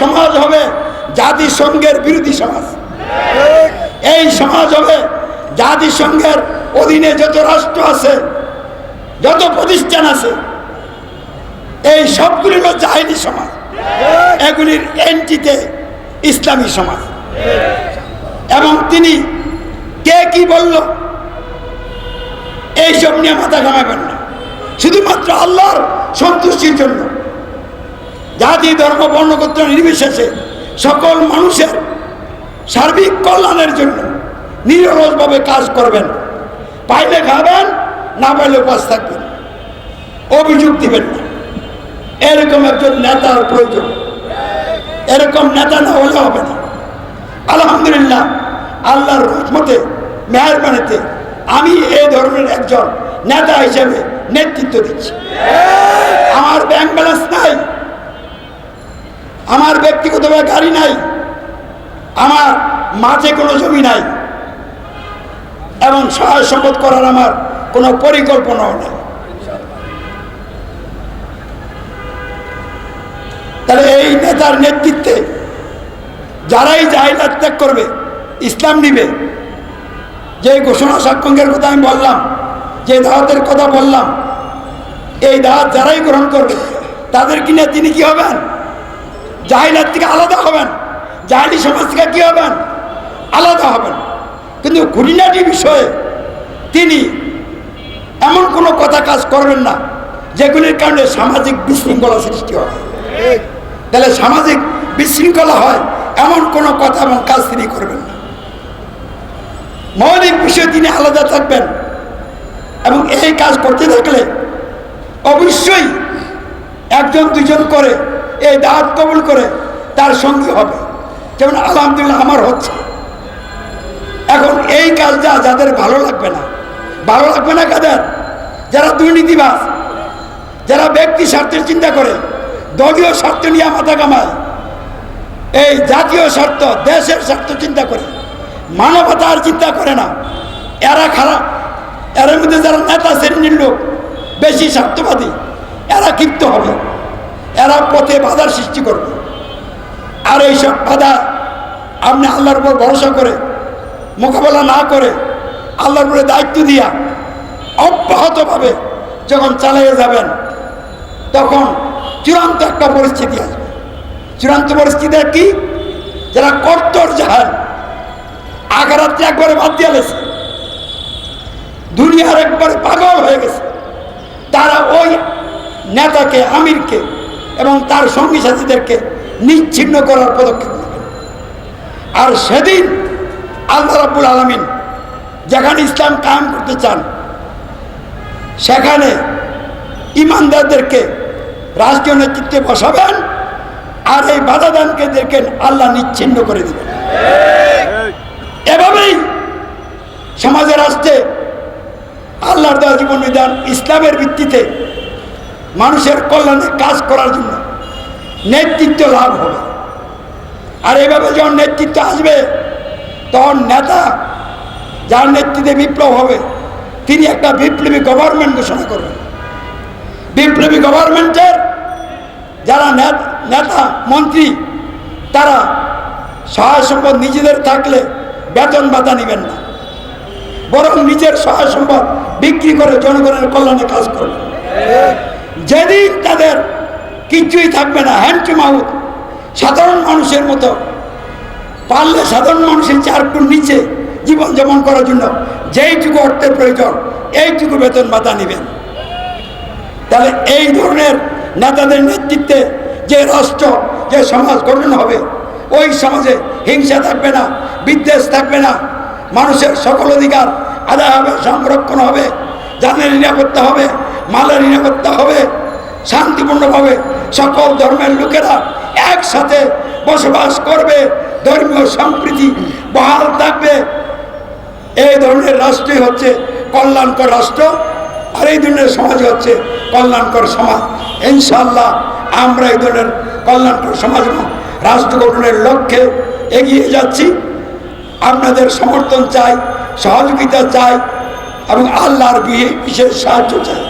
সমাজ হবে জাতিসংঘের বিরোধী সমাজ। এই সমাজ হবে জাতিসংঘের অধীনে যত রাষ্ট্র আছে, যত প্রতিষ্ঠান আছে, এই সবগুলি হল জাহিদি সমাজ। এগুলির এন্টিতে ইসলামী সমাজ। এবং তিনি কে কি বলল, এইসব নিয়ে মাথা ঘামাবেন না। শুধুমাত্র আল্লাহর সন্তুষ্টির জন্য। জাতি ধর্ম বর্ণগোত্র নির্বিশেষে সকল মানুষের সার্বিক কল্যাণের জন্য নিরলসভাবে কাজ করবেন। পাইলে খাবেন, না পাইলে উপাস থাকবেন। অভিযোগ দিবেন না। এরকম একজন নেতার প্রয়োজন। এরকম নেতা না হলে হবে না। আলহামদুলিল্লাহ, আল্লাহর রহমতে, মেহরবানিতে আমি এই ধরনের একজন নেতা হিসেবে নেতৃত্ব দিচ্ছি আমার ব্যাংক ব্যালেন্স নাই আমার ব্যক্তিগতভাবে গাড়ি নাই? আমার মাঠে কোনো জমি নাই। এবং সহায় সম্পদ করার আমার কোনো পরিকল্পনাও নেই। তাহলে এই নেতার নেতৃত্বে যারাই জাহিলাত ত্যাগ করবে, ইসলাম নিবে, যে ঘোষণা সাক্ষঙ্গের কথা আমি বললাম, যে দাওয়াতের কথা বললাম, এই দাওয়াত যারাই গ্রহণ করবে, তাদের কিনে তিনি কি হবেন? জাহিলাত থেকে আলাদা হবেন, জাহিলি সমাজ থেকে কী হবেন? আলাদা হবেন। কিন্তু খুঁটিনাটি বিষয়ে তিনি এমন কোনো কথা কাজ করবেন না, যেগুলির কারণে সামাজিক বিশৃঙ্খলা সৃষ্টি হয়। তাহলে সামাজিক বিশৃঙ্খলা হয় এমন কোনো কথা এবং কাজ তিনি করবেন না। মৌলিক বিষয়ে তিনি আলাদা থাকবেন এবং এই কাজ করতে থাকলে অবশ্যই একজন দুজন করে এই দাঁত কবুল করে তার সঙ্গী হবে। যেমন আলহামদুলিল্লাহ আমার হচ্ছে। এখন এই কাজটা যাদের ভালো লাগবে না, ভালো লাগবে না কাদের? যারা দুর্নীতিবাজ, যারা ব্যক্তি স্বার্থের চিন্তা করে, দলীয় স্বার্থ নিয়ে মাথা কামায়, এই জাতীয় স্বার্থ, দেশের স্বার্থ চিন্তা করে, মানবতার চিন্তা করে না। এরা খারাপ। এর মধ্যে যারা নেতা শ্রেণির লোক, বেশি স্বার্থবাদী, এরা ক্ষিপ্ত হবে। পথে বাধার সৃষ্টি করবে। আর এইসব বাধা আপনি আল্লাহর উপর ভরসা করে, মোকাবেলা না করে, আল্লাহর উপরে দায়িত্ব দিয়া অব্যাহতভাবে যখন চালিয়ে যাবেন, তখন চূড়ান্ত একটা পরিস্থিতি আসবে। চূড়ান্ত পরিস্থিতি কি? যারা কর্তর জাহান, আগারাত্রে একবারে বাদ দিয়ে গেছে দুনিয়ার একবারে পাগল হয়ে গেছে, তারা ওই নেতাকে, আমিরকে এবং তার সঙ্গী সাথীদেরকে নিচ্ছিন্ন করার পদক্ষেপ নেবেন আর সেদিন আল্লাহ রাব্বুল আলমিন যেখানে ইসলাম কায়েম করতে চান, সেখানে ইমানদারদেরকে রাষ্ট্রীয় নেতৃত্বে বসাবেন আর এই বাধাদানকে দেখেন আল্লাহ নিচ্ছিন্ন করে দেবেন। এভাবেই সমাজে রাষ্ট্রে আল্লাহর দেওয়া জীবন বিধান ইসলামের ভিত্তিতে মানুষের কল্যাণে কাজ করার জন্য নেতৃত্ব লাভ হবে। আর এভাবে যখন নেতৃত্ব আসবে, তখন নেতা যার নেতৃত্বে বিপ্লব হবে, তিনি একটা বিপ্লবী গভর্নমেন্ট ঘোষণা করবেন। বিপ্লবী গভর্নমেন্টের যারা নেতা মন্ত্রী, তারা সহায় সম্পদ নিজেদের থাকলে বেতন ভাতা নেবেন না। বরং নিজের সহায় সম্পদ বিক্রি করে জনগণের কল্যাণে কাজ করবে যেদিন তাদের কিচ্ছুই থাকবে না হ্যান্ড টু মাউথ সাধারণ মানুষের মতো পারলে সাধারণ মানুষের চার চারটুর নিচে জীবন জীবনযাপন করার জন্য যেইটুকু অর্থের প্রয়োজন, এইটুকু বেতন ভাতা নেবেন। তাহলে এই ধরনের নেতাদের নেতৃত্বে যে রাষ্ট্র, যে সমাজ গঠন হবে, ওই সমাজে হিংসা থাকবে না, বিদ্বেষ থাকবে না, মানুষের সকল অধিকার আদায় হবে, সংরক্ষণ হবে জানের নিরাপত্তা হবে মালের নিরাপত্তা হবে, শান্তিপূর্ণভাবে সকল ধর্মের লোকেরা একসাথে বসবাস করবে, ধর্মীয় সম্প্রীতি বহাল থাকবে। এই ধরনের রাষ্ট্রই হচ্ছে কল্যাণকর রাষ্ট্র, আর এই ধরনের সমাজ হচ্ছে কল্যাণকর সমাজ। ইনশাল্লাহ আমরা এই ধরনের কল্যাণকর সমাজ রাষ্ট্র গঠনের লক্ষ্যে এগিয়ে যাচ্ছি। আপনাদের সমর্থন চাই, সহযোগিতা চাই এবং আল্লাহর বিয়ে বিশেষ সাহায্য চাই।